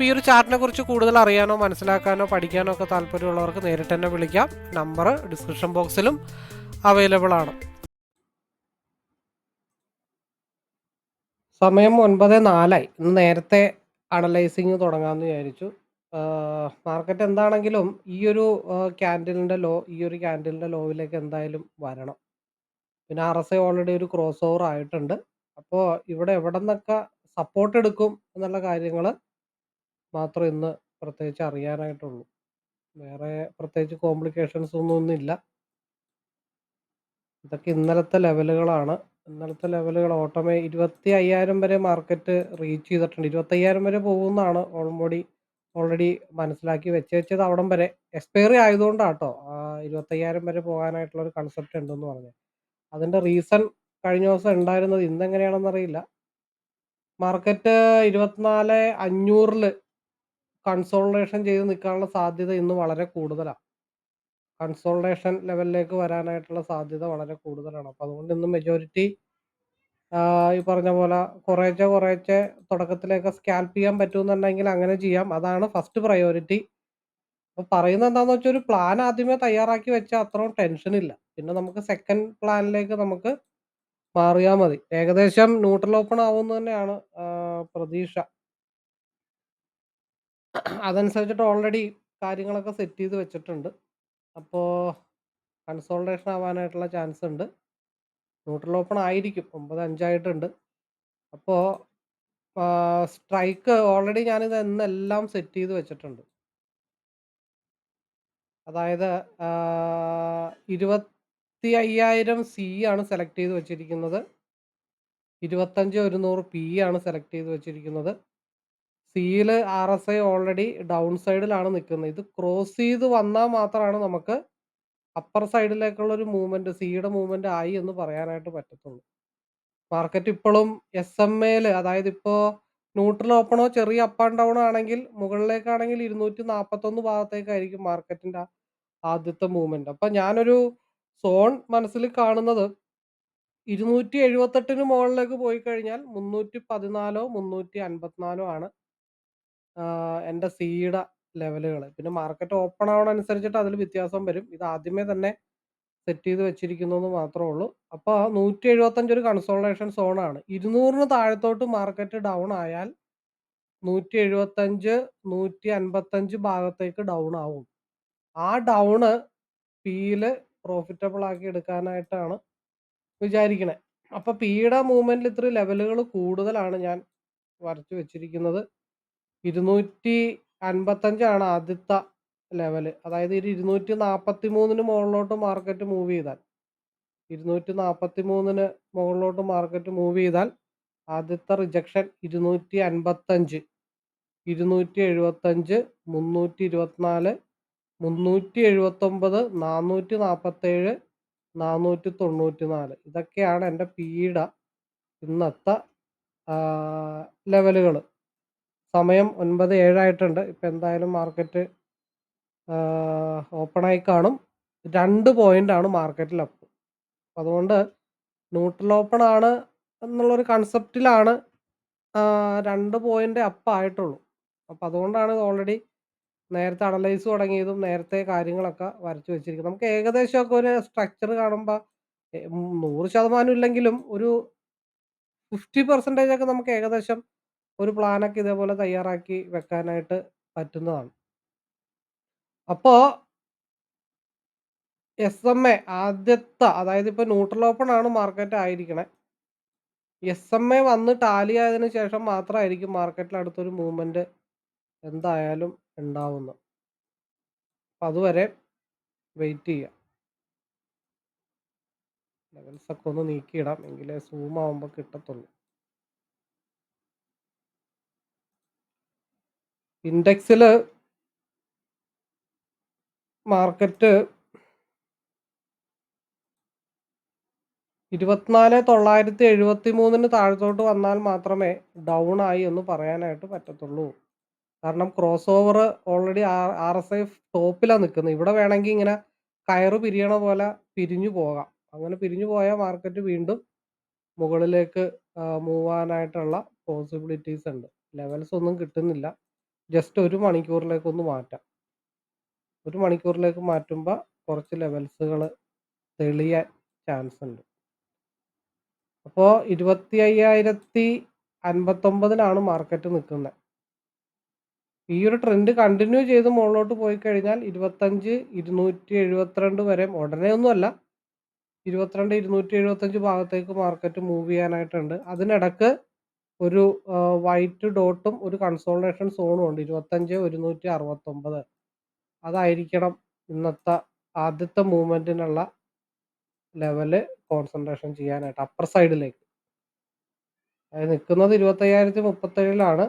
അപ്പോൾ ഈ ഒരു ചാർട്ടിനെ കുറിച്ച് കൂടുതൽ അറിയാനോ മനസ്സിലാക്കാനോ പഠിക്കാനോ ഒക്കെ താല്പര്യമുള്ളവർക്ക് നേരിട്ട് തന്നെ വിളിക്കാം. നമ്പർ ഡിസ്ക്രിപ്ഷൻ ബോക്സിലും അവൈലബിൾ ആണ്. സമയം ഒൻപത് നാലായി. ഇന്ന് നേരത്തെ അനലൈസിങ് തുടങ്ങാമെന്ന് വിചാരിച്ചു. മാർക്കറ്റ് എന്താണെങ്കിലും ഈ ഒരു ക്യാൻഡിലിന്റെ ലോ ഈ ഒരു ക്യാൻഡിലിന്റെ ലോവിലേക്ക് എന്തായാലും വരണം. പിന്നെ ആർ എസ് ഐ ഓൾറെഡി ഒരു ക്രോസ് ഓവർ ആയിട്ടുണ്ട്. അപ്പോൾ ഇവിടെ എവിടെ നിന്നൊക്കെ സപ്പോർട്ട് എടുക്കും എന്നുള്ള കാര്യങ്ങൾ മാത്രം ഇന്ന് പ്രത്യേകിച്ച് അറിയാനായിട്ടുള്ളൂ. വേറെ പ്രത്യേകിച്ച് കോംപ്ലിക്കേഷൻസ് ഒന്നും ഇതൊക്കെ ഇന്നലത്തെ ലെവലുകളാണ് ഇന്നലത്തെ ലെവലുകൾ ഓട്ടോമേ ഇരുപത്തി അയ്യായിരം വരെ മാർക്കറ്റ് റീച്ച് ചെയ്തിട്ടുണ്ട്. ഇരുപത്തി അയ്യായിരം വരെ പോകുന്നതാണ് ഓൾമോഡി ഓൾറെഡി മനസ്സിലാക്കി വെച്ച് വെച്ചത് അവിടം വരെ. എക്സ്പയറി ആയതുകൊണ്ടാണ് കേട്ടോ ഇരുപത്തയ്യായിരം വരെ പോകാനായിട്ടുള്ള ഒരു കൺസെപ്റ്റ് ഉണ്ടെന്ന് പറഞ്ഞു അതിന്റെ റീസൺ കഴിഞ്ഞ ദിവസം ഉണ്ടായിരുന്നത് ഇന്നെങ്ങനെയാണെന്ന് അറിയില്ല. മാർക്കറ്റ് ഇരുപത്തിനാല് അഞ്ഞൂറിൽ കൺസോൾട്ടേഷൻ ചെയ്ത് നിൽക്കാനുള്ള സാധ്യത ഇന്ന് വളരെ കൂടുതലാണ് കൺസോൾട്ടേഷൻ ലെവലിലേക്ക് വരാനായിട്ടുള്ള സാധ്യത വളരെ കൂടുതലാണ്. അപ്പം അതുകൊണ്ട് ഇന്ന് മെജോറിറ്റി ഈ പറഞ്ഞ പോലെ കുറേശ്ശെ കുറേശ്ശെ തുടക്കത്തിലേക്ക് സ്കാൽപ്പ് ചെയ്യാൻ പറ്റുമെന്നുണ്ടെങ്കിൽ അങ്ങനെ ചെയ്യാം. അതാണ് ഫസ്റ്റ് പ്രയോറിറ്റി അപ്പോൾ പറയുന്നത് എന്താണെന്ന് വെച്ചാൽ ഒരു പ്ലാൻ ആദ്യമേ തയ്യാറാക്കി വെച്ചാൽ അത്രയും ടെൻഷൻ ഇല്ല. പിന്നെ നമുക്ക് സെക്കൻഡ് പ്ലാനിലേക്ക് നമുക്ക് മാറിയാൽ മതി. ഏകദേശം ന്യൂട്രൽ ഓപ്പൺ ആവുമെന്ന് തന്നെയാണ് പ്രതീക്ഷ. അതനുസരിച്ചിട്ട് ഓൾറെഡി കാര്യങ്ങളൊക്കെ സെറ്റ് ചെയ്ത് വെച്ചിട്ടുണ്ട്. അപ്പോൾ കൺസോൾട്ടേഷൻ ആവാനായിട്ടുള്ള ചാൻസ് ഉണ്ട്. ന്യൂട്രൽ ഓപ്പൺ ആയിരിക്കും. ഒമ്പത് അഞ്ചായിട്ടുണ്ട്. അപ്പോൾ സ്ട്രൈക്ക് ഓൾറെഡി ഞാനിത് എന്നെല്ലാം സെറ്റ് ചെയ്ത് വെച്ചിട്ടുണ്ട്. അതായത് ഇരുപത്തി അയ്യായിരം സി ആണ് സെലക്ട് ചെയ്ത് വെച്ചിരിക്കുന്നത്. ഇരുപത്തഞ്ച് ഒരുന്നൂറ് പി ആണ് സെലക്ട് ചെയ്ത് വെച്ചിരിക്കുന്നത്. സിയിൽ R S I already down സൈഡിലാണ് നിൽക്കുന്നത് ഇത് ക്രോസ് ചെയ്ത് വന്നാൽ മാത്രമാണ് നമുക്ക് അപ്പർ സൈഡിലേക്കുള്ള ഒരു മൂവ്മെന്റ് സിയുടെ മൂവ്മെന്റ് ആയി എന്ന് പറയാനായിട്ട് പറ്റത്തുള്ളൂ. മാർക്കറ്റ് ഇപ്പോഴും എസ് എം എയിൽ അതായത് ഇപ്പോൾ ന്യൂട്രൽ ഓപ്പണോ ചെറിയ അപ്പ് ആൻഡ് ഡൗൺ ആണെങ്കിൽ മുകളിലേക്കാണെങ്കിൽ ഇരുന്നൂറ്റി നാൽപ്പത്തൊന്ന് ഭാഗത്തേക്കായിരിക്കും മാർക്കറ്റിന്റെ ആദ്യത്തെ മൂവ്മെന്റ് അപ്പം ഞാനൊരു സോൺ മനസ്സിൽ കാണുന്നത് ഇരുന്നൂറ്റി എഴുപത്തെട്ടിന് മുകളിലേക്ക് പോയി കഴിഞ്ഞാൽ മുന്നൂറ്റി പതിനാലോ മുന്നൂറ്റി അൻപത്തിനാലോ ആണ് എന്റെ സീഡ ലെവലുകൾ പിന്നെ മാർക്കറ്റ് ഓപ്പൺ ആവണനുസരിച്ചിട്ട് അതിൽ വ്യത്യാസം വരും. ഇത് ആദ്യമേ തന്നെ സെറ്റ് ചെയ്ത് വെച്ചിരിക്കുന്നു എന്ന് മാത്രമേ ഉള്ളൂ. അപ്പോൾ നൂറ്റി എഴുപത്തഞ്ച് ഒരു കൺസോൾട്ടേഷൻ സോണാണ് ഇരുന്നൂറിന് താഴത്തോട്ട് മാർക്കറ്റ് ഡൗൺ ആയാൽ നൂറ്റി എഴുപത്തഞ്ച് നൂറ്റി അൻപത്തഞ്ച് ഭാഗത്തേക്ക് ഡൗൺ ആവും. ആ ഡൗണ് പിയിൽ പ്രോഫിറ്റബിൾ ആക്കി എടുക്കാനായിട്ടാണ് വിചാരിക്കണേ. അപ്പൊ പിയുടെ മൂവ്മെന്റിൽ ഇത്ര ലെവലുകൾ കൂടുതലാണ് ഞാൻ വരച്ചു വെച്ചിരിക്കുന്നത്. ഇരുന്നൂറ്റി അൻപത്തഞ്ചാണ് ആദ്യത്തെ ലെവൽ അതായത് ഒരു ഇരുന്നൂറ്റി നാൽപ്പത്തി മൂന്നിന് മുകളിലോട്ട് മാർക്കറ്റ് മൂവ് ചെയ്താൽ ഇരുന്നൂറ്റി നാൽപ്പത്തി മൂന്നിന് മുകളിലോട്ട് മാർക്കറ്റ് മൂവ് ചെയ്താൽ ആദ്യത്തെ റിജക്ഷൻ ഇരുന്നൂറ്റി അൻപത്തഞ്ച് ഇരുന്നൂറ്റി എഴുപത്തഞ്ച് മുന്നൂറ്റി ഇരുപത്തിനാല് മുന്നൂറ്റി എഴുപത്തൊമ്പത് നാനൂറ്റി നാൽപ്പത്തേഴ് നാനൂറ്റി തൊണ്ണൂറ്റി നാല് ഇതൊക്കെയാണ് എന്റെ പീഡ ഇന്നത്തെ ലെവലുകൾ സമയം ഒൻപത് ഏഴായിട്ടുണ്ട്. ഇപ്പം എന്തായാലും മാർക്കറ്റ് ഓപ്പണായി കാണും. രണ്ട് ആണ് മാർക്കറ്റിൽ അപ്പ് അതുകൊണ്ട് ന്യൂട്രൽ ഓപ്പൺ ആണ് എന്നുള്ളൊരു കൺസെപ്റ്റിലാണ് രണ്ട് പോയിന്റ് അപ്പ് ആയിട്ടുള്ളൂ. അപ്പം അതുകൊണ്ടാണ് ഓൾറെഡി നേരത്തെ അനലൈസ് തുടങ്ങിയതും നേരത്തെ കാര്യങ്ങളൊക്കെ വരച്ചു വെച്ചിരിക്കുന്നത്. നമുക്ക് ഏകദേശമൊക്കെ ഒരു സ്ട്രക്ചർ കാണുമ്പോൾ നൂറ് ശതമാനം ഇല്ലെങ്കിലും ഒരു ഫിഫ്റ്റി പെർസെന്റേജ് ഒക്കെ നമുക്ക് ഏകദേശം ഒരു പ്ലാനൊക്കെ ഇതേപോലെ തയ്യാറാക്കി വെക്കാനായിട്ട് പറ്റുന്നതാണ് അപ്പോൾ എ ആദ്യത്തെ അതായത് ഇപ്പൊ ന്യൂട്രൽ ഓപ്പൺ ആണ് മാർക്കറ്റ് ആയിരിക്കണേ. എസ് എം എ വന്ന് ടാലി ആയതിനു ശേഷം മാത്രമായിരിക്കും മാർക്കറ്റിൽ അടുത്തൊരു മൂവ്മെന്റ് എന്തായാലും ഉണ്ടാവുന്നത്. അതുവരെ വെയിറ്റ് ചെയ്യാം. ലെവൽസൊക്കെ ഒന്ന് നീക്കിയിടാം. എങ്കിലേ സൂം ആവുമ്പോൾ കിട്ടത്തുള്ളൂ. ഇൻഡെക്സിൽ മാർക്കറ്റ് 24,973ന് താഴത്തോട്ട് വന്നാൽ മാത്രമേ ഡൗൺ ആയി എന്ന് പറയാനായിട്ട് പറ്റത്തുള്ളൂ. കാരണം cross over already R R S I ടോപ്പിലാണ് നിൽക്കുന്നത് ഇവിടെ വേണമെങ്കിൽ ഇങ്ങനെ കയറ് പിരിയണ പോലെ പിരിഞ്ഞു പോകാം. അങ്ങനെ പിരിഞ്ഞു പോയാൽ മാർക്കറ്റ് വീണ്ടും മുകളിലേക്ക് മൂവ് പോസിബിലിറ്റീസ് ഉണ്ട്. ലെവൽസ് ഒന്നും കിട്ടുന്നില്ല. ജസ്റ്റ് ഒരു മണിക്കൂറിലേക്ക് ഒന്ന് മാറ്റാം. ഒരു മണിക്കൂറിലേക്ക് മാറ്റുമ്പോൾ കുറച്ച് ലെവൽസുകൾ തെളിയാൻ ചാൻസ് ഉണ്ട്. അപ്പോൾ ഇരുപത്തി അയ്യായിരത്തി അൻപത്തൊമ്പതിലാണ് മാർക്കറ്റ് നിൽക്കുന്നത് ഈ ഒരു ട്രെൻഡ് കണ്ടിന്യൂ ചെയ്ത് മുകളിലോട്ട് പോയി കഴിഞ്ഞാൽ 25, 272 വരെ ഉടനെ ഒന്നുമല്ല. 22, 275 ഭാഗത്തേക്ക് മാർക്കറ്റ് മൂവ് ചെയ്യാനായിട്ടുണ്ട്. അതിനിടക്ക് ഒരു വൈറ്റ് ഡോട്ടും ഒരു കൺസോളിഡേഷൻ സോണും ഉണ്ട്. 25, 169 അതായിരിക്കണം ഇന്നത്തെ ആദ്യത്തെ മൂവ്മെന്റിനുള്ള ലെവൽ കോൺസെൻട്രേഷൻ ചെയ്യാനായിട്ട് അപ്പർ സൈഡിലേക്ക്. അത് നിക്കുന്നത് 25,037ലാണ്.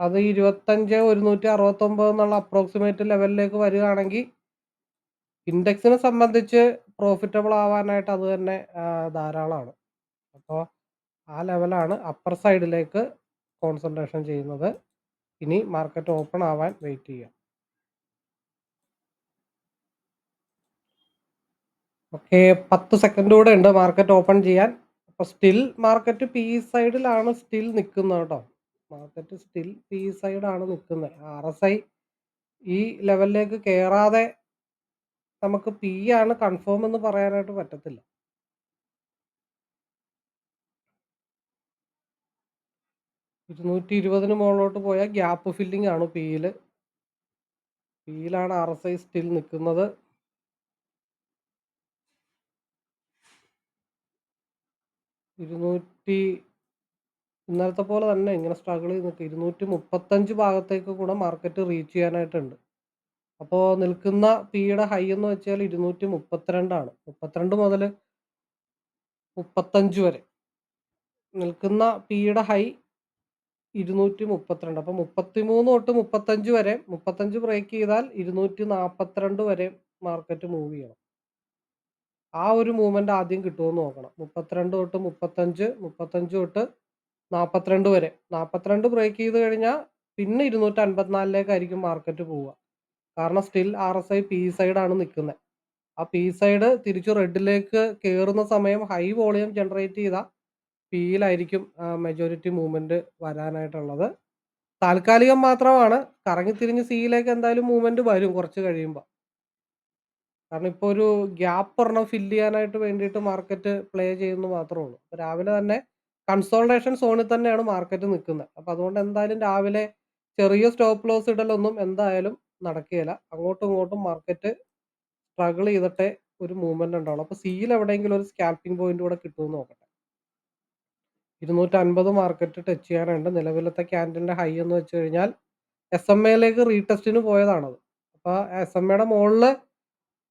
അത് 25, 169 എന്നുള്ള അപ്രോക്സിമേറ്റ് ലെവലിലേക്ക് വരികയാണെങ്കിൽ ഇൻഡെക്സിനെ സംബന്ധിച്ച് പ്രോഫിറ്റബിൾ ആവാനായിട്ട് അത് തന്നെ ധാരാളമാണ്. അപ്പോ ആ ലെവലാണ് അപ്പർ സൈഡിലേക്ക് കോൺസെൻട്രേഷൻ ചെയ്യുന്നത്. ഇനി മാർക്കറ്റ് ഓപ്പൺ ആവാൻ വെയിറ്റ് ചെയ്യാം. ഓക്കെ 10 സെക്കൻഡ് കൂടെ ഉണ്ട് മാർക്കറ്റ് ഓപ്പൺ ചെയ്യാൻ. അപ്പൊ സ്റ്റിൽ മാർക്കറ്റ് പി സൈഡിലാണ് സ്റ്റിൽ നിൽക്കുന്നത് കേട്ടോ. മാർക്കറ്റ് സ്റ്റിൽ പി സൈഡാണ് നിൽക്കുന്നത് ആർ എസ് ഐ ഈ ലെവലിലേക്ക് കയറാതെ നമുക്ക് പി ആണ് കൺഫേം എന്ന് പറയാനായിട്ട് പറ്റത്തില്ല. ഇരുന്നൂറ്റി ഇരുപതിന് മുകളിലോട്ട് പോയാൽ ഗ്യാപ്പ് ഫില്ലിംഗ് ആണ് പിയിൽ. പിയിലാണ് ഐ സ്റ്റിൽ നിൽക്കുന്നത് ഇരുന്നൂറ്റി ഇന്നലത്തെ പോലെ തന്നെ ഇങ്ങനെ സ്ട്രഗിൾ ചെയ്ത് നിൽക്കുക. 235 ഭാഗത്തേക്ക് കൂടെ മാർക്കറ്റ് റീച്ച് ചെയ്യാനായിട്ടുണ്ട്. അപ്പോൾ നിൽക്കുന്ന പിയുടെ ഹൈ എന്ന് വെച്ചാൽ ഇരുന്നൂറ്റി മുപ്പത്തിരണ്ടാണ് മുപ്പത്തിരണ്ട് മുതൽ മുപ്പത്തഞ്ച് വരെ. നിൽക്കുന്ന പിയുടെ ഹൈ 232. അപ്പൊ 33 തൊട്ട് 35 വരെ 35 ബ്രേക്ക് ചെയ്താൽ 242 വരെ മാർക്കറ്റ് മൂവ് ചെയ്യണം. ആ ഒരു മൂവ്മെന്റ് ആദ്യം കിട്ടുമെന്ന് നോക്കണം. 32 തൊട്ട് 35, 35 തൊട്ട് 42 വരെ. 42 ബ്രേക്ക് ചെയ്ത് കഴിഞ്ഞാൽ പിന്നെ 254ലേക്കായിരിക്കും മാർക്കറ്റ് പോവുക. കാരണം സ്റ്റിൽ ആർഎസ്ഐ പി സൈഡാണ് നിൽക്കുന്നത് ആ പി സൈഡ് തിരിച്ച് റെഡിലേക്ക് കയറുന്ന സമയം ഹൈ വോളിയം ജനറേറ്റ് ചെയ്ത പിയിലായിരിക്കും ആഹ് മെജോറിറ്റി മൂവ്മെന്റ് വരാനായിട്ടുള്ളത്. താൽക്കാലികം മാത്രമാണ്. കറങ്ങിത്തിരിഞ്ഞ് സിയിലേക്ക് എന്തായാലും മൂവ്മെന്റ് വരും കുറച്ച് കഴിയുമ്പോ. കാരണം ഇപ്പൊ ഒരു ഗ്യാപ്പ് ഒരെണ്ണം ഫില്ല് ചെയ്യാനായിട്ട് വേണ്ടിയിട്ട് മാർക്കറ്റ് പ്ലേ ചെയ്യുന്നു മാത്രമേ ഉള്ളൂ. അപ്പൊ രാവിലെ തന്നെ കൺസോൾട്ടേഷൻ സോണിൽ തന്നെയാണ് മാർക്കറ്റ് നിക്കുന്നെ. അപ്പൊ അതുകൊണ്ട് എന്തായാലും രാവിലെ ചെറിയ സ്റ്റോപ്പ് ലോസ് ഇടലൊന്നും എന്തായാലും നടക്കുകയില്ല. അങ്ങോട്ടും ഇങ്ങോട്ടും മാർക്കറ്റ് സ്ട്രഗിൾ ചെയ്തിട്ടേ ഒരു മൂവ്മെന്റ് ഉണ്ടാവുള്ളൂ. അപ്പൊ സിയിൽ എവിടെയെങ്കിലും ഒരു സ്കാൽപ്പിംഗ് പോയിന്റ് കൂടെ കിട്ടുമോന്ന് നോക്കട്ടെ. 250 മാർക്കറ്റ് ടച്ച് ചെയ്യാനുണ്ട്. നിലവിലത്തെ ക്യാൻഡലിന്റെ ഹൈ എന്ന് വെച്ച് കഴിഞ്ഞാൽ എസ് എം എയിലേക്ക് റീടെസ്റ്റിന് പോയതാണത്. അപ്പോൾ എസ് എം എയുടെ മുകളിൽ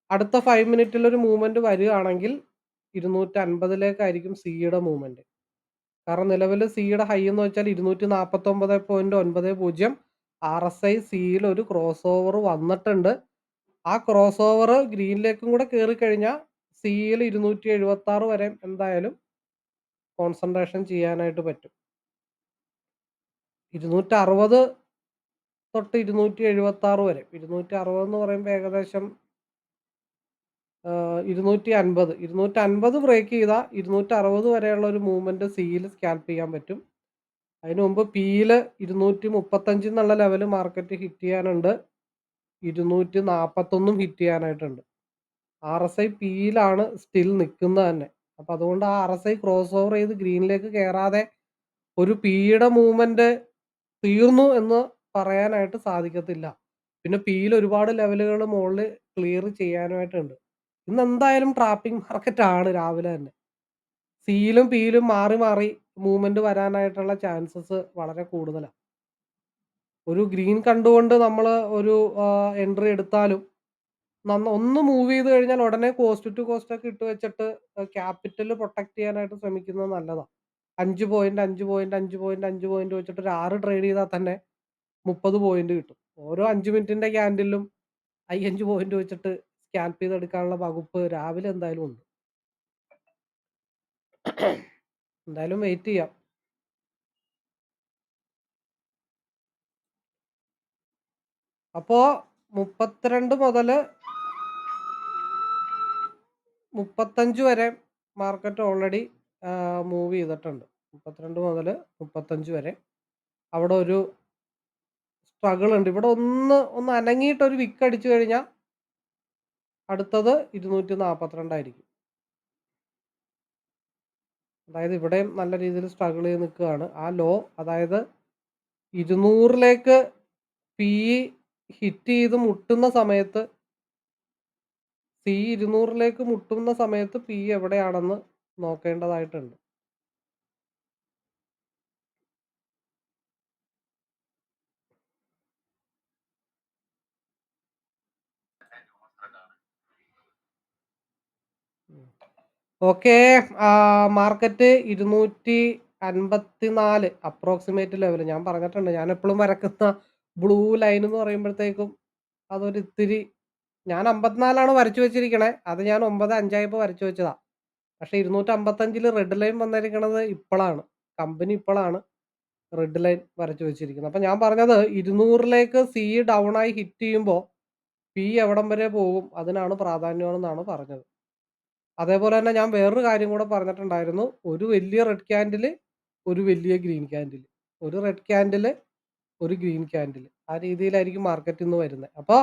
അടുത്ത ഫൈവ് മിനിറ്റിൽ ഒരു മൂവ്മെന്റ് വരികയാണെങ്കിൽ 250ലേക്കായിരിക്കും സിയുടെ മൂവ്മെന്റ്. കാരണം നിലവിൽ സിയുടെ ഹൈ എന്ന് വെച്ചാൽ ഇരുന്നൂറ്റി നാൽപ്പത്തൊമ്പത് പോയിന്റ് ഒൻപത് പൂജ്യം ആർ എസ് ഐ സിയിൽ ഒരു ക്രോസ് ഓവർ വന്നിട്ടുണ്ട്. ആ ക്രോസ് ഓവർ ഗ്രീനിലേക്കും കൂടെ കയറി കഴിഞ്ഞാൽ സിയിൽ 276 വരെ എന്തായാലും കോൺസെൻട്രേഷൻ ചെയ്യാനായിട്ട് പറ്റും. 260 തൊട്ട് 276 വരെ. 260 എന്ന് പറയുമ്പോൾ ഏകദേശം ഇരുന്നൂറ്റി അൻപത് ഇരുന്നൂറ്റി അൻപത് ബ്രേക്ക് ചെയ്താൽ 260 വരെയുള്ള ഒരു മൂവ്മെന്റ് സിയിൽ സ്കാൽപ്പ് ചെയ്യാൻ പറ്റും. അതിന് മുമ്പ് പിയിൽ 235 എന്നുള്ള ലെവൽ മാർക്കറ്റ് ഹിറ്റ് ചെയ്യാനുണ്ട്. 241ഉം ഹിറ്റ് ചെയ്യാനായിട്ടുണ്ട്. ആർ എസ് ഐ പിയിലാണ് സ്റ്റിൽ നിൽക്കുന്നത് തന്നെ. അപ്പൊ അതുകൊണ്ട് ആ ആർഎസ്ഐ ക്രോസ് ഓവർ ചെയ്ത് ഗ്രീനിലേക്ക് കയറാതെ ഒരു പിയുടെ മൂവ്മെന്റ് തീർന്നു എന്ന് പറയാനായിട്ട് സാധിക്കത്തില്ല. പിന്നെ പിയിൽ ഒരുപാട് ലെവലുകൾ മുകളിൽ ക്ലിയർ ചെയ്യാനായിട്ടുണ്ട്. ഇന്ന് എന്തായാലും ട്രാപ്പിംഗ് മാർക്കറ്റ് ആണ് രാവിലെ തന്നെ. സിയിലും പിയിലും മാറി മാറി മൂവ്മെന്റ് വരാനായിട്ടുള്ള ചാൻസസ് വളരെ കൂടുതലാണ് ഒരു ഗ്രീൻ കണ്ടുകൊണ്ട് നമ്മൾ ഒരു എൻട്രി എടുത്താലും നന്ന ഒന്ന് മൂവ് ചെയ്ത് കഴിഞ്ഞാൽ ഉടനെ കോസ്റ്റ് ടു കോസ്റ്റ് ഒക്കെ ഇട്ട് വെച്ചിട്ട് ക്യാപിറ്റൽ പ്രൊട്ടക്ട് ചെയ്യാനായിട്ട് ശ്രമിക്കുന്നത് നല്ലതാണ് അഞ്ച് പോയിന്റ്, അഞ്ച് പോയിന്റ്, അഞ്ച് പോയിന്റ്, അഞ്ച് പോയിന്റ് വെച്ചിട്ട് ഒരു ആറ് ട്രേഡ് ചെയ്താൽ തന്നെ 30 പോയിന്റ് കിട്ടും. ഓരോ അഞ്ച് മിനിറ്റിന്റെ ക്യാൻഡിലും 5 പോയിന്റ് വെച്ചിട്ട് സ്കാൽപ് ചെയ്തെടുക്കാനുള്ള വകുപ്പ് രാവിലെ എന്തായാലും ഉണ്ട്. എന്തായാലും വെയിറ്റ് ചെയ്യാം. അപ്പോ 32 മുതൽ 35 വരെ മാർക്കറ്റ് ഓൾറെഡി മൂവ് ചെയ്തിട്ടുണ്ട്. മുപ്പത്തിരണ്ട് മുതൽ മുപ്പത്തഞ്ച് വരെ. അവിടെ ഒരു സ്ട്രഗിൾ ഉണ്ട്. ഇവിടെ ഒന്ന് ഒന്ന് അനങ്ങിയിട്ട് ഒരു വിക്ക് അടിച്ചു കഴിഞ്ഞാൽ അടുത്തത് ഇരുന്നൂറ്റി നാൽപ്പത്തിരണ്ടായിരിക്കും അതായത് ഇവിടെയും നല്ല രീതിയിൽ സ്ട്രഗിൾ ചെയ്ത് നിൽക്കുകയാണ്. ആ ലോ അതായത് ഇരുന്നൂറിലേക്ക് പി ഹിറ്റ് ചെയ്ത് മുട്ടുന്ന സമയത്ത് സി 200ലേക്ക് മുട്ടുന്ന സമയത്ത് പി എവിടെയാണെന്ന് നോക്കേണ്ടതായിട്ടുണ്ട്. ഓക്കെ മാർക്കറ്റ് ഇരുന്നൂറ്റി 254 അപ്രോക്സിമേറ്റ് ലെവൽ ഞാൻ പറഞ്ഞിട്ടുണ്ട്. ഞാൻ എപ്പോഴും വരക്കുന്ന ബ്ലൂ ലൈൻ എന്ന് പറയുമ്പോഴത്തേക്കും അതൊരു ഇത്തിരി ഞാൻ 54 വരച്ചു വെച്ചിരിക്കണേ. അത് ഞാൻ ഒമ്പത് അഞ്ചായപ്പോൾ വരച്ചു വെച്ചതാ. പക്ഷെ പക്ഷേ 255ൽ റെഡ് ലൈൻ വന്നിരിക്കണത് ഇപ്പോഴാണ് കമ്പനി ഇപ്പോഴാണ് റെഡ് ലൈൻ വരച്ചു വെച്ചിരിക്കുന്നത്. അപ്പം ഞാൻ പറഞ്ഞത് 200ലേക്ക് സി ഡൗൺ ആയി ഹിറ്റ് ചെയ്യുമ്പോൾ പി എവിടം വരെ പോകും അതിനാണ് പ്രാധാന്യമെന്നാണ് പറഞ്ഞത്. അതേപോലെ തന്നെ ഞാൻ വേറൊരു കാര്യം കൂടെ പറഞ്ഞിട്ടുണ്ടായിരുന്നു. ഒരു വലിയ റെഡ് ക്യാൻഡിൽ ഒരു വലിയ ഗ്രീൻ ക്യാൻഡിൽ ഒരു റെഡ് ക്യാൻഡിൽ ഒരു ഗ്രീൻ ക്യാൻഡിൽ ആ രീതിയിലായിരിക്കും മാർക്കറ്റിൽ നിന്ന് വരുന്നത്. അപ്പൊ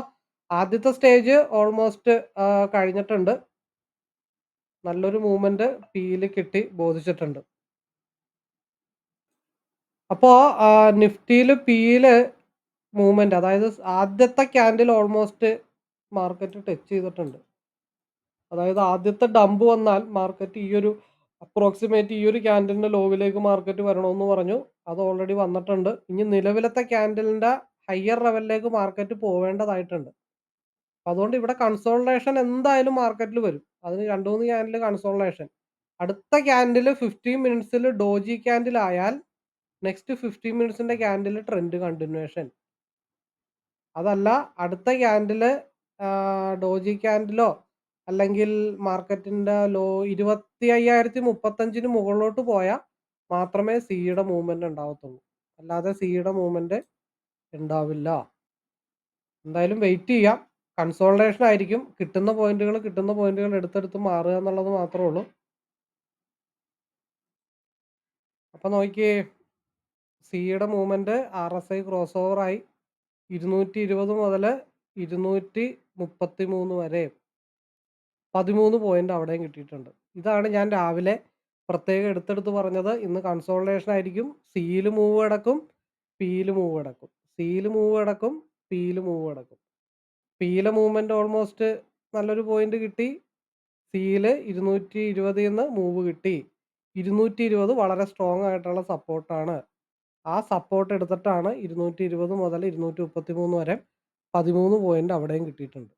ആദ്യത്തെ സ്റ്റേജ് ഓൾമോസ്റ്റ് കഴിഞ്ഞിട്ടുണ്ട്. നല്ലൊരു മൂവ്മെന്റ് പിയിൽ കിട്ടി ബോധിച്ചിട്ടുണ്ട്. അപ്പോ നിഫ്റ്റിയിൽ പിയിൽ മൂവ്മെന്റ് അതായത് ആദ്യത്തെ ക്യാൻഡിൽ ഓൾമോസ്റ്റ് മാർക്കറ്റ് ടച്ച് ചെയ്തിട്ടുണ്ട്. അതായത് ആദ്യത്തെ ഡംപ് വന്നാൽ മാർക്കറ്റ് ഈ ഒരു അപ്രോക്സിമേറ്റ് ഈ ഒരു ക്യാൻഡിലിന്റെ ലോവിലേക്ക് മാർക്കറ്റ് വരണമെന്ന് പറഞ്ഞു. അത് ഓൾറെഡി വന്നിട്ടുണ്ട്. ഇനി നിലവിലത്തെ ക്യാൻഡിലിന്റെ ഹയർ ലെവലിലേക്ക് മാർക്കറ്റ് പോവേണ്ടതായിട്ടുണ്ട്. അതുകൊണ്ട് ഇവിടെ കൺസോൾട്ടേഷൻ എന്തായാലും മാർക്കറ്റിൽ വരും. അതിന് 2, 3 ക്യാൻഡിൽ കൺസോൾട്ടേഷൻ അടുത്ത ക്യാൻഡിൽ 15 മിനിറ്റ്സിൽ ഡോജി ക്യാൻഡിൽ ആയാൽ നെക്സ്റ്റ് 15 മിനിറ്റ്സിന്റെ ക്യാൻഡിൽ ട്രെൻഡ് കണ്ടിന്യൂഷൻ അതല്ല അടുത്ത ക്യാൻഡിൽ ഡോജി ക്യാൻഡിലോ അല്ലെങ്കിൽ മാർക്കറ്റിന്റെ ലോ 25,035ന് മുകളിലോട്ട് പോയാൽ മാത്രമേ സിയുടെ മൂവ്മെന്റ് ഉണ്ടാവത്തുള്ളൂ. അല്ലാതെ സിയുടെ മൂവ്മെന്റ് ഉണ്ടാവില്ല. എന്തായാലും വെയിറ്റ് ചെയ്യാം. കൺസോളിഡേഷൻ ആയിരിക്കും. കിട്ടുന്ന പോയിന്റുകൾ കിട്ടുന്ന പോയിന്റുകൾ എടുത്തെടുത്ത് മാറുക എന്നുള്ളത് മാത്രമേ ഉള്ളൂ. അപ്പൊ നോക്കിയേ. സിയുടെ movement R S I cross over ആയി 220 മുതൽ 233 വരെ 13 പോയിന്റ് അവിടെയും കിട്ടിയിട്ടുണ്ട്. ഇതാണ് ഞാൻ രാവിലെ പ്രത്യേകം എടുത്തെടുത്ത് പറഞ്ഞത്. ഇന്ന് കൺസോൾട്ടേഷൻ ആയിരിക്കും. സിയിൽ മൂവ് കിടക്കും. പിയിൽ മൂവ് കിടക്കും. സിയിൽ മൂവ് കിടക്കും. പിയിൽ മൂവ് കിടക്കും. പിയിലെ മൂവ്മെന്റ് ഓൾമോസ്റ്റ് നല്ലൊരു പോയിന്റ് കിട്ടി. സിയിൽ 220ന്ന് മൂവ് കിട്ടി. 220 വളരെ സ്ട്രോങ് ആയിട്ടുള്ള സപ്പോർട്ടാണ്. ആ സപ്പോർട്ട് എടുത്തിട്ടാണ് 220 മുതൽ 233 വരെ 13 പോയിന്റ് അവിടെയും കിട്ടിയിട്ടുണ്ട്.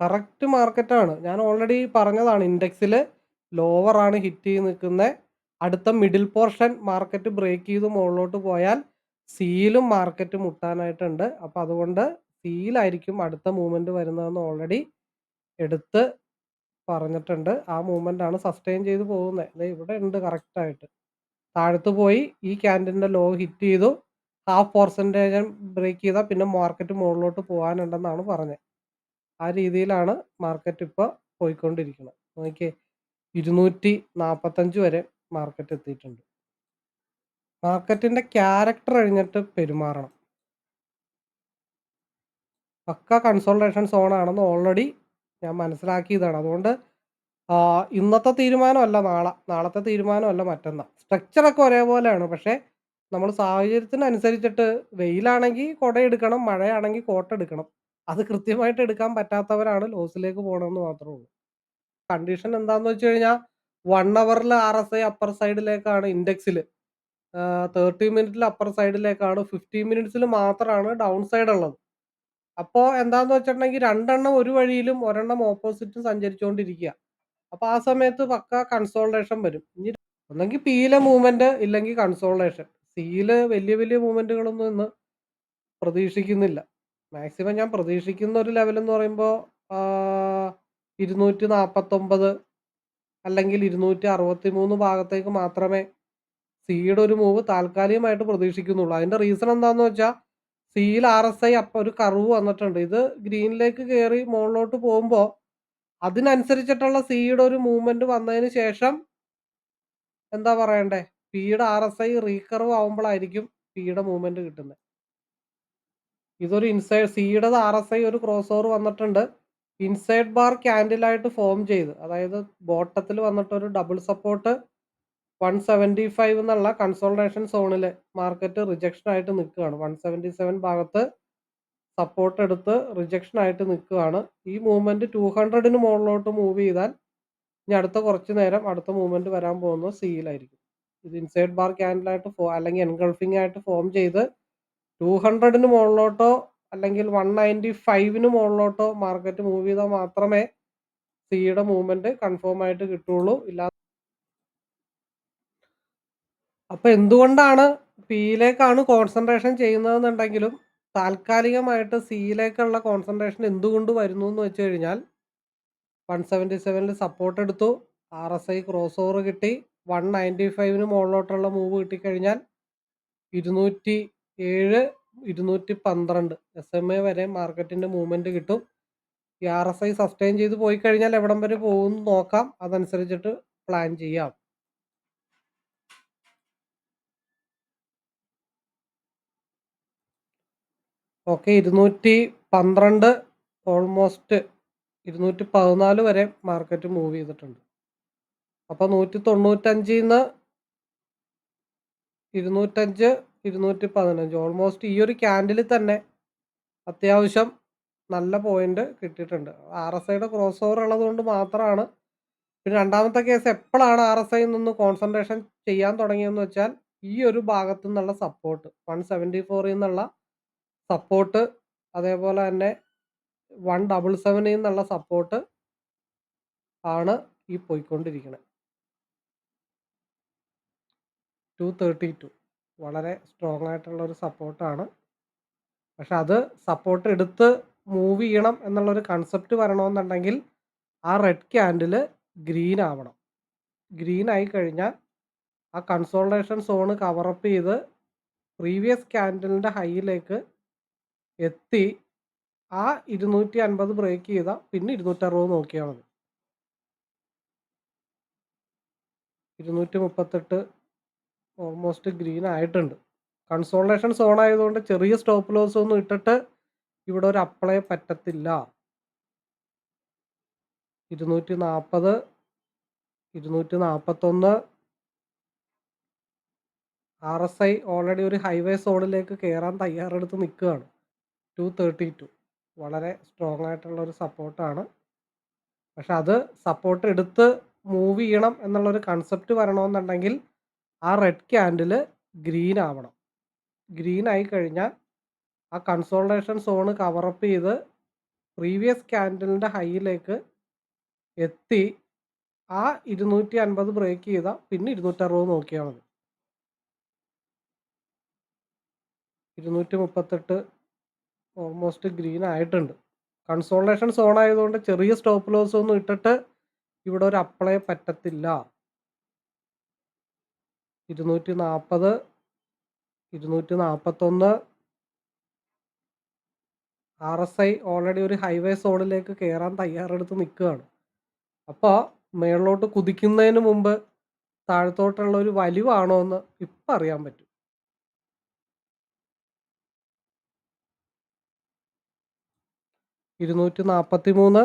കറക്റ്റ് മാർക്കറ്റാണ്. ഞാൻ ഓൾറെഡി പറഞ്ഞതാണ് ഇൻഡെക്സിൽ ലോവറാണ് ഹിറ്റ് ചെയ്ത് നിൽക്കുന്നത് അടുത്ത മിഡിൽ പോർഷൻ മാർക്കറ്റ് ബ്രേക്ക് ചെയ്ത് മുകളിലോട്ട് പോയാൽ സിയിലും മാർക്കറ്റ് മുട്ടാനായിട്ടുണ്ട്. അപ്പൊ അതുകൊണ്ട് സിയിലായിരിക്കും അടുത്ത മൂവ്മെന്റ് വരുന്നതെന്ന് ഓൾറെഡി എടുത്ത് പറഞ്ഞിട്ടുണ്ട്. ആ മൂവ്മെന്റ് ആണ് സസ്റ്റെയിൻ ചെയ്ത് പോകുന്നത് ഇവിടെ ഉണ്ട് കറക്റ്റ് ആയിട്ട്. താഴത്ത് പോയി ഈ ക്യാൻഡിന്റെ ലോ ഹിറ്റ് ചെയ്തു. ഹാഫ് പെർസെന്റേജ് ബ്രേക്ക് ചെയ്താൽ പിന്നെ മാർക്കറ്റ് മുകളിലോട്ട് പോകാനുണ്ടെന്നാണ് പറഞ്ഞത്. ആ രീതിയിലാണ് മാർക്കറ്റ് ഇപ്പോൾ പോയിക്കൊണ്ടിരിക്കുന്നത്. നോക്കിയേ 245 വരെ മാർക്കറ്റ് എത്തിയിട്ടുണ്ട്. മാർക്കറ്റിന്റെ ക്യാരക്ടർ കഴിഞ്ഞിട്ട് പെരുമാറണം. പക്ക കൺസോൾട്ടേഷൻ സോൺ ആണെന്ന് ഓൾറെഡി ഞാൻ മനസ്സിലാക്കിയതാണ്. അതുകൊണ്ട് ഇന്നത്തെ തീരുമാനമല്ല നാളെ. നാളത്തെ തീരുമാനമല്ല മറ്റന്നാ. സ്ട്രക്ചറൊക്കെ ഒരേപോലെയാണ്. പക്ഷേ നമ്മൾ സാഹചര്യത്തിനനുസരിച്ചിട്ട് വെയിലാണെങ്കിൽ കുട എടുക്കണം. കോട്ട കോട്ട് എടുക്കണം. അത് കൃത്യമായിട്ട് എടുക്കാൻ പറ്റാത്തവരാണ് ലോസിലേക്ക് പോകണമെന്ന് മാത്രമേ ഉള്ളൂ. കണ്ടീഷൻ എന്താണെന്ന് വെച്ച് കഴിഞ്ഞാൽ വൺ അവറിൽ ആർ എസ് ഐ അപ്പർ സൈഡിലേക്കാണ് ഇൻഡെക്സിൽ. ആഹ് 30 മിനിറ്റിൽ അപ്പർ സൈഡിലേക്കാണ്. 15 മിനിറ്റ്സിൽ മാത്രമാണ് ഡൗൺ സൈഡ് ഉള്ളത്. അപ്പോ എന്താന്ന് വെച്ചിട്ടുണ്ടെങ്കിൽ രണ്ടെണ്ണം ഒരു വഴിയിലും ഒരെണ്ണം ഓപ്പോസിറ്റും സഞ്ചരിച്ചുകൊണ്ടിരിക്കുക. അപ്പോൾ ആ സമയത്ത് പക്ക കൺസോൾട്ടേഷൻ വരും. ഇനി ഒന്നെങ്കിൽ പിയിലെ മൂവ്മെന്റ് ഇല്ലെങ്കിൽ കൺസോൾട്ടേഷൻ. സിയിൽ വലിയ വലിയ മൂവ്മെന്റുകളൊന്നും ഇന്ന് പ്രതീക്ഷിക്കുന്നില്ല. മാക്സിമം ഞാൻ പ്രതീക്ഷിക്കുന്ന ഒരു ലെവൽ എന്ന് പറയുമ്പോ ആഹ് 249 അല്ലെങ്കിൽ 263 ഭാഗത്തേക്ക് മാത്രമേ സിയുടെ ഒരു മൂവ് താൽക്കാലികമായിട്ട് പ്രതീക്ഷിക്കുന്നുള്ളൂ. അതിന്റെ റീസൺ എന്താണെന്ന് വെച്ചാൽ സിയിൽ ആർ എസ് ഐ അപ്പൊ ഒരു കർവ് വന്നിട്ടുണ്ട്. ഇത് ഗ്രീനിലേക്ക് കയറി മുകളിലോട്ട് പോകുമ്പോൾ അതിനനുസരിച്ചിട്ടുള്ള സിയുടെ ഒരു മൂവ്മെന്റ് വന്നതിന് ശേഷം എന്താ പറയണ്ടേ പിയുടെ ഐ റീകർവ് ആവുമ്പോഴായിരിക്കും പിയുടെ മൂവ്മെന്റ് കിട്ടുന്നത്. ഇതൊരു ഇൻസൈഡ് സിയുടേത് ഐ ഒരു ക്രോസ് ഓവർ വന്നിട്ടുണ്ട്. ഇൻസൈഡ് ബാർ ക്യാൻഡിലായിട്ട് ഫോം ചെയ്ത് അതായത് ബോട്ടത്തിൽ വന്നിട്ട് ഒരു ഡബിൾ സപ്പോർട്ട് 175 എന്നുള്ള കൺസോൾട്ടേഷൻ സോണിൽ മാർക്കറ്റ് റിജക്ഷൻ ആയിട്ട് നിൽക്കുകയാണ്. 177 ഭാഗത്ത് സപ്പോർട്ട് എടുത്ത് റിജക്ഷൻ ആയിട്ട് നിൽക്കുകയാണ്. ഈ മൂവ്മെന്റ് ടു ഹൺഡ്രഡിന് മുകളിലോട്ട് മൂവ് ചെയ്താൽ ഇനി അടുത്ത കുറച്ച് നേരം അടുത്ത മൂവ്മെന്റ് വരാൻ പോകുന്നത് സിയിലായിരിക്കും. ഇത് ഇൻസൈഡ് ബാർ ക്യാൻഡിലായിട്ട് ഫോ അല്ലെങ്കിൽ എൻഗൾഫിംഗ് ആയിട്ട് ഫോം ചെയ്ത് 200ന് മുകളിലോട്ടോ അല്ലെങ്കിൽ 195ന് മുകളിലോട്ടോ മാർക്കറ്റ് മൂവ് ചെയ്താൽ മാത്രമേ സിയുടെ മൂവ്മെന്റ് കൺഫേം ആയിട്ട് കിട്ടുള്ളൂ. ഇല്ലാ അപ്പൊ എന്തുകൊണ്ടാണ് പിയിലേക്കാണ് കോൺസെൻട്രേഷൻ ചെയ്യുന്നതെന്നുണ്ടെങ്കിലും താൽക്കാലികമായിട്ട് സിയിലേക്കുള്ള കോൺസെൻട്രേഷൻ എന്തുകൊണ്ട് വരുന്നു എന്ന് വെച്ച് കഴിഞ്ഞാൽ 177ൽ സപ്പോർട്ട് എടുത്തു. R S I cross over കിട്ടി. 195ന് മുകളിലോട്ടുള്ള മൂവ് കിട്ടിക്കഴിഞ്ഞാൽ ഇരുന്നൂറ്റി ഏഴ് ഇരുന്നൂറ്റി പന്ത്രണ്ട് എസ് എം എ വരെ മാർക്കറ്റിന്റെ മൂവ്മെന്റ് കിട്ടും. ഈ ആർ എസ് ഐ സസ്റ്റെയിൻ ചെയ്ത് പോയി കഴിഞ്ഞാൽ എവിടം വരെ പോകുമെന്ന് നോക്കാം. അതനുസരിച്ചിട്ട് പ്ലാൻ ചെയ്യാം. ഓക്കെ 212 ഓൾമോസ്റ്റ് 214 വരെ മാർക്കറ്റ് മൂവ് ചെയ്തിട്ടുണ്ട്. അപ്പോൾ നൂറ്റി തൊണ്ണൂറ്റഞ്ചിൽ നിന്ന് ഇരുന്നൂറ്റഞ്ച് ഇരുന്നൂറ്റി പതിനഞ്ച് ഓൾമോസ്റ്റ് ഈ ഒരു ക്യാൻഡിൽ തന്നെ അത്യാവശ്യം നല്ല പോയിന്റ് കിട്ടിയിട്ടുണ്ട്. ആർ എസ് ഐയുടെ ക്രോസ് ഓവർ ഉള്ളതുകൊണ്ട് മാത്രമാണ് പിന്നെ രണ്ടാമത്തെ കേസ് എപ്പോഴാണ് ആർ എസ് ഐ നിന്ന് കോൺസെൻട്രേഷൻ ചെയ്യാൻ തുടങ്ങിയെന്ന് വെച്ചാൽ ഈ ഒരു ഭാഗത്തു നിന്നുള്ള സപ്പോർട്ട് 174ൽ നിന്നുള്ള സപ്പോർട്ട് അതേപോലെ തന്നെ 177ൽ നിന്നുള്ള സപ്പോർട്ട് ആണ് ഈ പോയിക്കൊണ്ടിരിക്കുന്നത് ടു തേർട്ടി ടു വളരെ സ്ട്രോങ് ആയിട്ടുള്ള ഒരു സപ്പോർട്ടാണ്. പക്ഷെ അത് സപ്പോർട്ട് എടുത്ത് മൂവ് ചെയ്യണം എന്നുള്ളൊരു കൺസെപ്റ്റ് വരണമെന്നുണ്ടെങ്കിൽ ആ റെഡ് ക്യാൻഡിൽ ഗ്രീൻ ആവണം. ഗ്രീൻ ആയി കഴിഞ്ഞാൽ ആ കൺസോൾട്ടേഷൻ സോണ് കവറപ്പ് ചെയ്ത് പ്രീവിയസ് ക്യാൻഡിലിന്റെ ഹൈയിലേക്ക് എത്തി ആ 250 ബ്രേക്ക് ചെയ്താൽ പിന്നെ 260 നോക്കിയാൽ മതി. 238 ഓൾമോസ്റ്റ് ഗ്രീൻ ആയിട്ടുണ്ട്. കൺസോൾട്ടേഷൻ സോൺ ആയതുകൊണ്ട് ചെറിയ സ്റ്റോപ്പ് ലോസ് ഒന്നും ഇട്ടിട്ട് ഇവിടെ ഒരു അപ്ലൈ പറ്റത്തില്ല. ഇരുന്നൂറ്റി നാൽപ്പത് ഇരുന്നൂറ്റി നാൽപ്പത്തൊന്ന് ആർ എസ് ഐ ഓൾറെഡി ഒരു ഹൈവേ സോണിലേക്ക് കയറാൻ തയ്യാറെടുത്ത് നിൽക്കുകയാണ്. 232 വളരെ സ്ട്രോങ് ആയിട്ടുള്ള ഒരു സപ്പോർട്ടാണ്. പക്ഷെ അത് സപ്പോർട്ട് എടുത്ത് മൂവ് ചെയ്യണം എന്നുള്ള ഒരു കൺസെപ്റ്റ് വരണമെന്നുണ്ടെങ്കിൽ ആ റെഡ് ക്യാൻഡിൽ ഗ്രീൻ ആവണം. ഗ്രീൻ ആയി കഴിഞ്ഞാൽ ആ കൺസോൾട്ടേഷൻ സോണ് കവറപ്പ് ചെയ്ത് പ്രീവിയസ് ക്യാൻഡിലിന്റെ ഹൈയിലേക്ക് എത്തി ആ 250 ബ്രേക്ക് ചെയ്താൽ പിന്നെ 260 നോക്കിയാൽ മതി. 238 ഓൾമോസ്റ്റ് ഗ്രീൻ ആയിട്ടുണ്ട്. കൺസോൾട്ടേഷൻ സോൺ ആയതുകൊണ്ട് ചെറിയ സ്റ്റോപ്പ് ലോസ് ഒന്നും ഇട്ടിട്ട് ഇവിടെ ഒരു അപ്ലൈ പറ്റത്തില്ല. ഇരുന്നൂറ്റി നാൽപ്പത് ഇരുന്നൂറ്റി നാൽപ്പത്തൊന്ന് ആർ എസ് ഐ ഓൾറെഡി ഒരു ഹൈവേ സോണിലേക്ക് കയറാൻ തയ്യാറെടുത്ത് നിൽക്കുകയാണ്. അപ്പോൾ മേളിലോട്ട് കുതിക്കുന്നതിന് മുമ്പ് താഴത്തോട്ടുള്ള ഒരു വലിവാണോ എന്ന് ഇപ്പം അറിയാൻ പറ്റും. ഇരുന്നൂറ്റി നാൽപ്പത്തി മൂന്ന്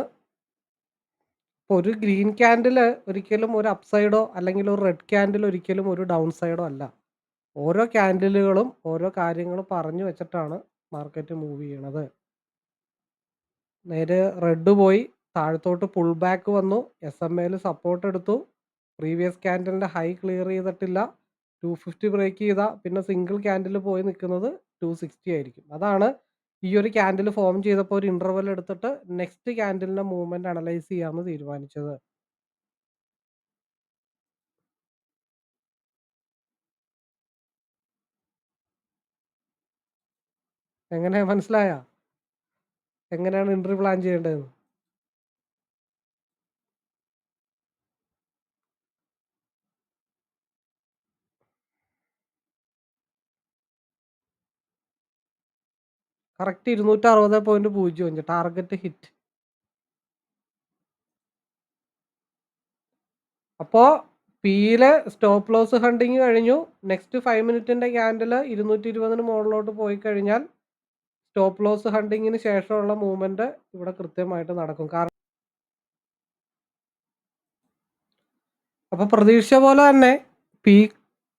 ഒരു ഗ്രീൻ ക്യാൻഡിൽ ഒരിക്കലും ഒരു അപ്സൈഡോ അല്ലെങ്കിൽ ഒരു റെഡ് ക്യാൻഡിൽ ഒരിക്കലും ഒരു ഡൗൺ സൈഡോ അല്ല. ഓരോ ക്യാൻഡിലുകളും ഓരോ കാര്യങ്ങളും പറഞ്ഞു വെച്ചിട്ടാണ് മാർക്കറ്റ് മൂവ് ചെയ്യണത്. നേരെ റെഡ് പോയി താഴത്തോട്ട് പുൾ ബാക്ക് വന്നു എസ് എം എയിൽ സപ്പോർട്ട് എടുത്തു പ്രീവിയസ് ക്യാൻഡലിന്റെ ഹൈ ക്ലിയർ ചെയ്തിട്ടില്ല ടു ഫിഫ്റ്റി ബ്രേക്ക് ചെയ്താൽ പിന്നെ സിംഗിൾ ക്യാൻഡിൽ പോയി നിൽക്കുന്നത് ടു സിക്സ്റ്റി ആയിരിക്കും അതാണ് ഈ ഒരു ക്യാൻഡിൽ ഫോം ചെയ്തപ്പോൾ ഒരു ഇന്റർവെൽ എടുത്തിട്ട് നെക്സ്റ്റ് ക്യാൻഡിലിന്റെ മൂവ്മെന്റ് അനലൈസ് ചെയ്യാമെന്ന് തീരുമാനിച്ചത്. എങ്ങനെ മനസ്സിലായ? എങ്ങനെയാണ് എൻട്രി പ്ലാൻ ചെയ്യേണ്ടതെന്ന് കറക്റ്റ് ഇരുന്നൂറ്റി അറുപത് പോയിന്റ് പൂജ്യം അഞ്ച് ടാർഗറ്റ് ഹിറ്റ് അപ്പോൾ പിയിൽ സ്റ്റോപ്പ് ലോസ് ഹണ്ടിങ് കഴിഞ്ഞു. നെക്സ്റ്റ് ഫൈവ് മിനിറ്റിന്റെ ക്യാൻഡിൽ ഇരുന്നൂറ്റി ഇരുപതിന് മുകളിലോട്ട് പോയി കഴിഞ്ഞാൽ സ്റ്റോപ്പ് ലോസ് ഹണ്ടിങ്ങിന് ശേഷമുള്ള മൂവ്മെന്റ് ഇവിടെ കൃത്യമായിട്ട് നടക്കും. കാരണം അപ്പൊ പ്രതീക്ഷ പോലെ തന്നെ P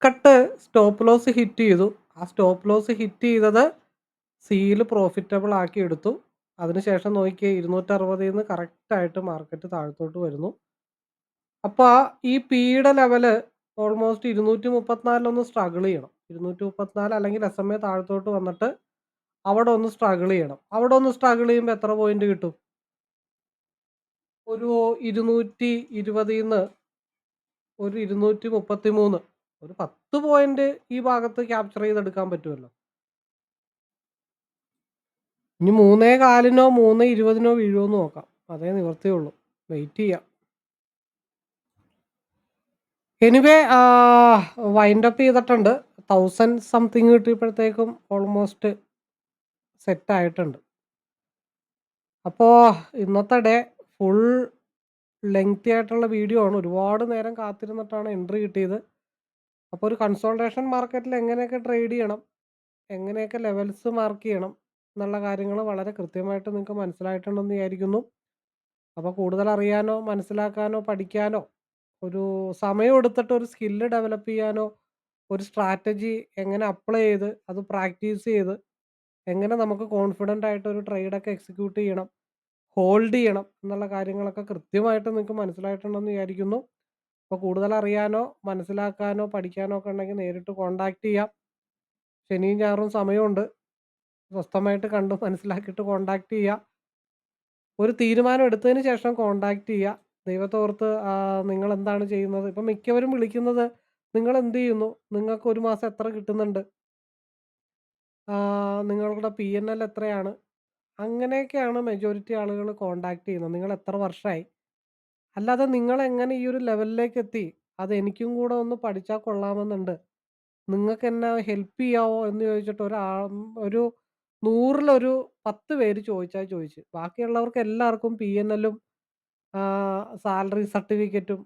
cut stop loss hit ചെയ്തു. ആ സ്റ്റോപ്പ് ലോസ് ഹിറ്റ് ചെയ്തത് സിയിൽ പ്രോഫിറ്റബിൾ ആക്കി എടുത്തു. അതിനുശേഷം നോക്കിയേ ഇരുന്നൂറ്ററുപതിൽ നിന്ന് കറക്റ്റായിട്ട് മാർക്കറ്റ് താഴത്തോട്ട് വരുന്നു. അപ്പോൾ ഈ പിയുടെ ലെവൽ ഓൾമോസ്റ്റ് ഇരുന്നൂറ്റി മുപ്പത്തിനാലിലൊന്ന് സ്ട്രഗിൾ ചെയ്യണം. ഇരുന്നൂറ്റി മുപ്പത്തിനാല് അല്ലെങ്കിൽ എസ് എം എ താഴത്തോട്ട് വന്നിട്ട് അവിടെ ഒന്ന് സ്ട്രഗിൾ ചെയ്യണം. അവിടെ ഒന്ന് സ്ട്രഗിൾ ചെയ്യുമ്പോൾ എത്ര പോയിന്റ് കിട്ടും? ഒരു ഇരുന്നൂറ്റി ഇരുപതിൽ നിന്ന് ഒരു ഇരുന്നൂറ്റി മുപ്പത്തി മൂന്ന് ഒരു പത്ത് പോയിന്റ് ഈ ഭാഗത്ത് ക്യാപ്ചർ ചെയ്തെടുക്കാൻ പറ്റുമല്ലോ. ഇനി മൂന്നേ കാലിനോ മൂന്ന് ഇരുപതിനോ വീഴുമെന്ന് നോക്കാം. അതേ നിവർത്തിയുള്ളൂ വെയിറ്റ് ചെയ്യാം. എനിവേ വൈൻഡ് അപ്പ് ചെയ്തിട്ടുണ്ട്. തൗസൻഡ് സംതിങ് കിട്ടിയപ്പോഴത്തേക്കും ഓൾമോസ്റ്റ് സെറ്റ് ആയിട്ടുണ്ട്. അപ്പോൾ ഇന്നത്തെ ഡേ ഫുൾ ലെങ്തി ആയിട്ടുള്ള വീഡിയോ ആണ്. ഒരുപാട് നേരം കാത്തിരുന്നിട്ടാണ് എൻട്രി കിട്ടിയത്. അപ്പോൾ ഒരു കൺസോൾട്ടേഷൻ മാർക്കറ്റിൽ എങ്ങനെയൊക്കെ ട്രേഡ് ചെയ്യണം? എങ്ങനെയൊക്കെ ലെവൽസ് മാർക്ക് ചെയ്യണം? എന്നുള്ള കാര്യങ്ങൾ വളരെ കൃത്യമായിട്ട് നിങ്ങൾക്ക് മനസ്സിലായിട്ടുണ്ടെന്ന് വിചാരിക്കുന്നു. അപ്പോൾ കൂടുതൽ അറിയാനോ മനസ്സിലാക്കാനോ പഠിക്കാനോ ഒരു സമയം എടുത്തിട്ട് ഒരു സ്കില്ല് ഡെവലപ്പ് ചെയ്യാനോ ഒരു സ്ട്രാറ്റജി എങ്ങനെ അപ്ലൈ ചെയ്ത് അത് പ്രാക്ടീസ് ചെയ്ത് എങ്ങനെ നമുക്ക് കോൺഫിഡന്റ് ആയിട്ട് ഒരു ട്രേഡൊക്കെ എക്സിക്യൂട്ട് ചെയ്യണം ഹോൾഡ് ചെയ്യണം എന്നുള്ള കാര്യങ്ങളൊക്കെ കൃത്യമായിട്ട് നിങ്ങൾക്ക് മനസ്സിലായിട്ടുണ്ടെന്ന് വിചാരിക്കുന്നു. അപ്പോൾ കൂടുതൽ അറിയാനോ മനസ്സിലാക്കാനോ പഠിക്കാനോ ഒക്കെ ഉണ്ടെങ്കിൽ നേരിട്ട് കോണ്ടാക്ട് ചെയ്യാം. ശനിയും ഞായറും സമയമുണ്ട്. സ്വസ്ഥമായിട്ട് കണ്ടു മനസ്സിലാക്കിയിട്ട് കോണ്ടാക്ട് ചെയ്യുക ഒരു തീരുമാനം എടുത്തതിന് ശേഷം കോണ്ടാക്ട് ചെയ്യുക ദൈവത്തോർത്ത് നിങ്ങൾ എന്താണ് ചെയ്യുന്നത്? ഇപ്പം മിക്കവരും വിളിക്കുന്നത് നിങ്ങൾ എന്ത് ചെയ്യുന്നു നിങ്ങൾക്ക് ഒരു മാസം എത്ര കിട്ടുന്നുണ്ട്? നിങ്ങളുടെ പി എൻ എൽ എത്രയാണ്? അങ്ങനെയൊക്കെയാണ് മെജോറിറ്റി ആളുകൾ കോണ്ടാക്ട് ചെയ്യുന്നത്. നിങ്ങൾ എത്ര വർഷമായി അല്ലാതെ നിങ്ങൾ എങ്ങനെ ഈ ഒരു ലെവലിലേക്ക് എത്തി? അത് എനിക്കും കൂടെ ഒന്ന് പഠിച്ചാൽ കൊള്ളാമെന്നുണ്ട്. നിങ്ങൾക്ക് എന്നെ ഹെൽപ്പ് ചെയ്യാവോ? എന്ന് ചോദിച്ചിട്ട് ഒരാ ഒരു നൂറിലൊരു പത്ത് പേര് ചോദിച്ചാൽ ചോദിച്ച്. ബാക്കിയുള്ളവർക്ക് എല്ലാവർക്കും പി എൻ എല്ലും സാലറി സർട്ടിഫിക്കറ്റും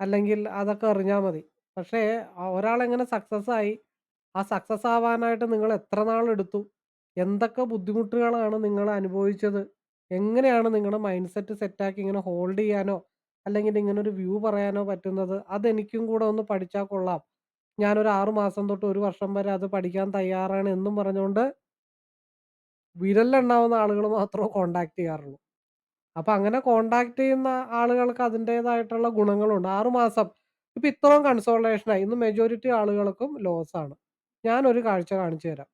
അല്ലെങ്കിൽ അതൊക്കെ അറിഞ്ഞാൽ മതി. പക്ഷേ ഒരാളെങ്ങനെ സക്സസ് ആയി ആ സക്സസ് ആവാനായിട്ട് നിങ്ങൾ എത്ര നാൾ എടുത്തു എന്തൊക്കെ ബുദ്ധിമുട്ടുകളാണ് നിങ്ങൾ അനുഭവിച്ചത്? എങ്ങനെയാണ് നിങ്ങളുടെ മൈൻഡ് സെറ്റ് സെറ്റാക്കി ഇങ്ങനെ ഹോൾഡ് ചെയ്യാനോ അല്ലെങ്കിൽ ഇങ്ങനെ ഒരു വ്യൂ പറയാനോ പറ്റുന്നത്? അതെനിക്കും കൂടെ ഒന്ന് പഠിച്ചാൽ കൊള്ളാം. ഞാനൊരു ആറുമാസം തൊട്ട് ഒരു വർഷം വരെ അത് പഠിക്കാൻ തയ്യാറാണ് എന്നും പറഞ്ഞുകൊണ്ട് വിരലിലുണ്ടാവുന്ന ആളുകൾ മാത്രമേ കോണ്ടാക്ട് ചെയ്യാറുള്ളൂ. അപ്പൊ അങ്ങനെ കോണ്ടാക്ട് ചെയ്യുന്ന ആളുകൾക്ക് അതിന്റെതായിട്ടുള്ള ഗുണങ്ങളുണ്ട്. ആറുമാസം ഇപ്പൊ ഇത്രയും കൺസോൾട്ടേഷനായി ഇന്ന് മെജോറിറ്റി ആളുകൾക്കും ലോസ് ആണ്. ഞാനൊരു കാഴ്ച കാണിച്ചു തരാം.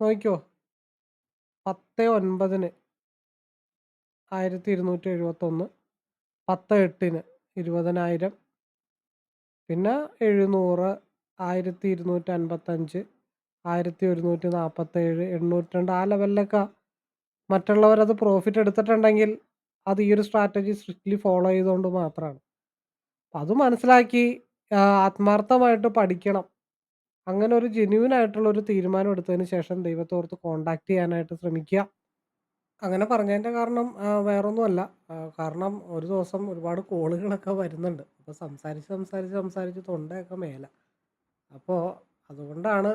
നോക്കിയോ പത്ത് ഒൻപതിന് ആയിരത്തി ഇരുന്നൂറ്റി എഴുപത്തൊന്ന് പത്ത് എട്ടിന് ഇരുപതിനായിരം. പിന്നെ എഴുന്നൂറ്. ആയിരത്തി ഇരുന്നൂറ്റി അൻപത്തഞ്ച് ആയിരത്തി ഒരുന്നൂറ്റി നാൽപ്പത്തേഴ് എണ്ണൂറ്റി രണ്ട് ആ ലെവലിലൊക്കെ മറ്റുള്ളവരത് പ്രോഫിറ്റ് എടുത്തിട്ടുണ്ടെങ്കിൽ അത് ഈ ഒരു സ്ട്രാറ്റജി സ്ട്രിക്ട്ലി ഫോളോ ചെയ്തുകൊണ്ട് മാത്രമാണ്. അപ്പം അത് മനസ്സിലാക്കി ആത്മാർത്ഥമായിട്ട് പഠിക്കണം. അങ്ങനെ ഒരു ജെന്യൂൻ ആയിട്ടുള്ള ഒരു തീരുമാനം എടുത്തതിന് ശേഷം ദൈവത്തോർത്ത് കോണ്ടാക്ട് ചെയ്യാനായിട്ട് ശ്രമിക്കുക. അങ്ങനെ പറഞ്ഞതിന്റെ കാരണം വേറൊന്നുമല്ല. കാരണം ഒരു ദിവസം ഒരുപാട് കോളുകളൊക്കെ വരുന്നുണ്ട്. അപ്പോൾ സംസാരിച്ച് സംസാരിച്ച് സംസാരിച്ച് തൊണ്ടയൊക്കെ മേല. അപ്പോൾ അതുകൊണ്ടാണ്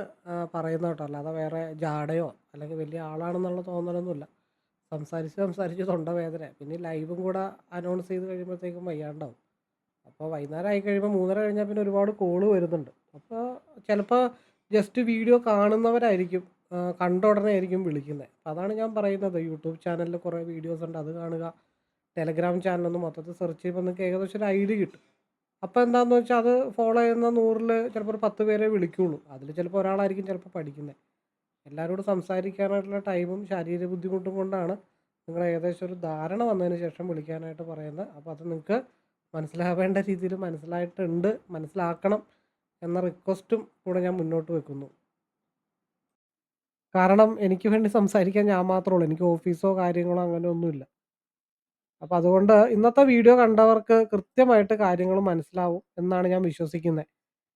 പറയുന്നത് കേട്ടോ. അല്ലാതെ വേറെ ജാടയോ അല്ലെങ്കിൽ വലിയ ആളാണെന്നുള്ള തോന്നലൊന്നുമില്ല. സംസാരിച്ച് സംസാരിച്ച് തൊണ്ട വേദന പിന്നെ ലൈവും കൂടെ അനൗൺസ് ചെയ്ത് കഴിയുമ്പോഴത്തേക്കും വയ്യാണ്ടാവും. അപ്പോൾ വൈകുന്നേരം ആയി കഴിയുമ്പോൾ മൂന്നര കഴിഞ്ഞാൽ പിന്നെ ഒരുപാട് കോൾ വരുന്നുണ്ട്. അപ്പോൾ ചിലപ്പോൾ ജസ്റ്റ് വീഡിയോ കാണുന്നവരായിരിക്കും കണ്ട ഉടനെ ആയിരിക്കും വിളിക്കുന്നത് അപ്പോൾ അതാണ് ഞാൻ പറയുന്നത്. യൂട്യൂബ് ചാനലിൽ കുറേ വീഡിയോസ് ഉണ്ട്. അത് കാണുക. ടെലഗ്രാം ചാനലൊന്ന് മൊത്തത്തിൽ സെർച്ച് ചെയ്യുമ്പോൾ നിങ്ങൾക്ക് ഏകദേശം ഒരു ഐഡിയ കിട്ടും. അപ്പോൾ എന്താണെന്ന് വെച്ചാൽ അത് ഫോളോ ചെയ്യുന്ന നൂറിൽ ചിലപ്പോൾ ഒരു പത്ത് പേരെ വിളിക്കുള്ളൂ. അതിൽ ചിലപ്പോൾ ഒരാളായിരിക്കും ചിലപ്പോൾ പഠിക്കുന്നത് എല്ലാവരോടും സംസാരിക്കാനായിട്ടുള്ള ടൈമും ശാരീരിക ബുദ്ധിമുട്ടും കൊണ്ടാണ് നിങ്ങൾ ഏകദേശം ഒരു ധാരണ വന്നതിന് ശേഷം വിളിക്കാനായിട്ട് പറയുന്നത് അപ്പോൾ അത് നിങ്ങൾക്ക് മനസ്സിലാവേണ്ട രീതിയിൽ മനസ്സിലായിട്ടുണ്ട് മനസ്സിലാക്കണം എന്ന റിക്വസ്റ്റും കൂടെ ഞാൻ മുന്നോട്ട് വെക്കുന്നു. കാരണം എനിക്ക് വേണ്ടി സംസാരിക്കാൻ ഞാൻ മാത്രമേ ഉള്ളൂ. എനിക്ക് ഓഫീസോ കാര്യങ്ങളോ അങ്ങനെ ഒന്നുമില്ല അപ്പോൾ അതുകൊണ്ട് ഇന്നത്തെ വീഡിയോ കണ്ടവർക്ക് കൃത്യമായിട്ട് കാര്യങ്ങൾ മനസ്സിലാവും എന്നാണ് ഞാൻ വിശ്വസിക്കുന്നത്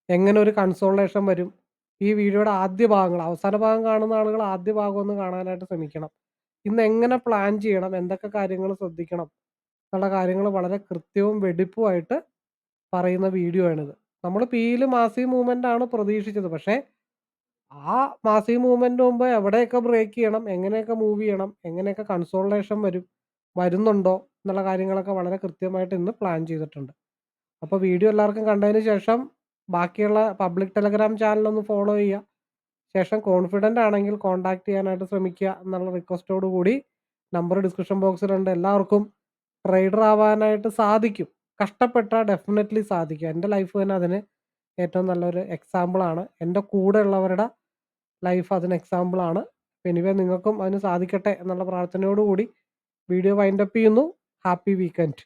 എങ്ങനെ ഒരു കൺസോളേഷൻ വരും? ഈ വീഡിയോയുടെ ആദ്യ ഭാഗങ്ങൾ അവസാന ഭാഗം കാണുന്ന ആളുകൾ ആദ്യ ഭാഗം ഒന്ന് കാണാനായിട്ട് ശ്രമിക്കണം. ഇന്ന് എങ്ങനെ പ്ലാൻ ചെയ്യണം? എന്തൊക്കെ കാര്യങ്ങൾ ശ്രദ്ധിക്കണം? എന്നുള്ള കാര്യങ്ങൾ വളരെ കൃത്യവും വെടിപ്പുമായിട്ട് പറയുന്ന വീഡിയോ ആണിത്. നമ്മൾ പിയിൽ മാസി മൂവ്മെന്റ് ആണ് പ്രതീക്ഷിച്ചത്. പക്ഷേ ആ മാസി മൂവ്മെന്റ് മുമ്പ് എവിടെയൊക്കെ ബ്രേക്ക് ചെയ്യണം? എങ്ങനെയൊക്കെ മൂവ് ചെയ്യണം? എങ്ങനെയൊക്കെ കൺസോൾട്ടേഷൻ വരും? വരുന്നുണ്ടോ? എന്നുള്ള കാര്യങ്ങളൊക്കെ വളരെ കൃത്യമായിട്ട് ഇന്ന് പ്ലാൻ ചെയ്തിട്ടുണ്ട്. അപ്പോൾ വീഡിയോ എല്ലാവർക്കും കണ്ടതിന് ശേഷം ബാക്കിയുള്ള പബ്ലിക് ടെലഗ്രാം ചാനലൊന്ന് ഫോളോ ചെയ്യുക. ശേഷം കോൺഫിഡന്റ് ആണെങ്കിൽ കോൺടാക്ട് ചെയ്യാനായിട്ട് ശ്രമിക്കുക എന്നുള്ള റിക്വസ്റ്റോട് കൂടി നമ്പർ ഡിസ്ക്രിപ്ഷൻ ബോക്സിലുണ്ട്. എല്ലാവർക്കും ട്രേഡർ ആവാനായിട്ട് സാധിക്കും. കഷ്ടപ്പെട്ടാൽ ഡെഫിനറ്റ്ലി സാധിക്കും. എന്റെ ലൈഫ് തന്നെ അതിന് ഏറ്റവും നല്ലൊരു എക്സാമ്പിളാണ് എന്റെ കൂടെ ഉള്ളവരുടെ ലൈഫ് അതിന് എക്സാമ്പിളാണ് എനിവേ നിങ്ങൾക്കും അതിന് സാധിക്കട്ടെ എന്നുള്ള പ്രാർത്ഥനയോടുകൂടി വീഡിയോ വൈൻഡപ്പ് ചെയ്യുന്നു. happy weekend.